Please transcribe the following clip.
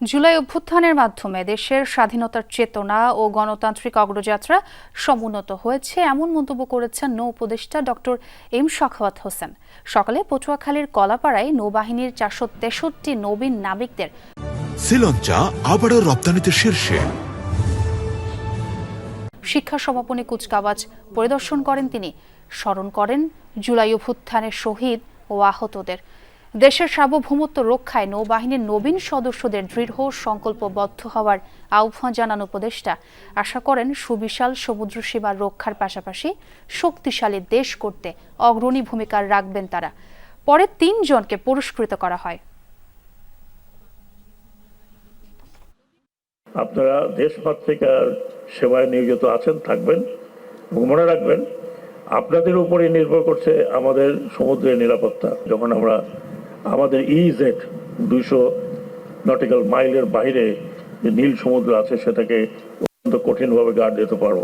জুলাই অভ্যুত্থানের মাধ্যমে দেশের স্বাধীনতার চেতনা ও গণতান্ত্রিক অগ্রযাত্রা সমুন্নত হয়েছে এমন মন্তব্য করেছেন নৌ উপদেষ্টা ডক্টর এম শখাওয়াত হোসেন। সকালে পটুয়াখালীর কলাপাড়ায় নৌবাহিনীর চারশো তেষট্টি নবীন নাবিকদের শ্রীলঞ্চা আবারও রপ্তানিতে শীর্ষে। শিক্ষা সমাপনী কুচকাওয়াজ পরিদর্শন করেন তিনি। স্মরণ করেন জুলাই অভ্যুত্থানের শহীদ ও আহতদের। দেশের সার্বভৌমত্ব রক্ষায় নৌবাহিনীর নবীন সদস্যদের দৃঢ় সংকল্পবদ্ধ হওয়ার আহ্বান জানান উপদেষ্টা। আশা করেন সুবিশাল সমুদ্র সীমার রক্ষার পাশাপাশি শক্তিশালী দেশ করতে অগ্রণী ভূমিকা রাখবেন তারা। পরে তিনজনকে পুরস্কৃত করা হয়। আপনারা দেশ পত্রিকার সেবায় নিয়োজিত আছেন, থাকবেন, মনে রাখবেন, আপনাদের উপরে নির্ভর করছে আমাদের সমুদ্রের নিরাপত্তা। যখন আমরা আমাদের ইজেড দুইশো নটিক্যাল মাইলের বাইরে যে নীল সমুদ্র আছে, সেটাকে অত্যন্ত কঠিনভাবে গার্ড দিতে পারব।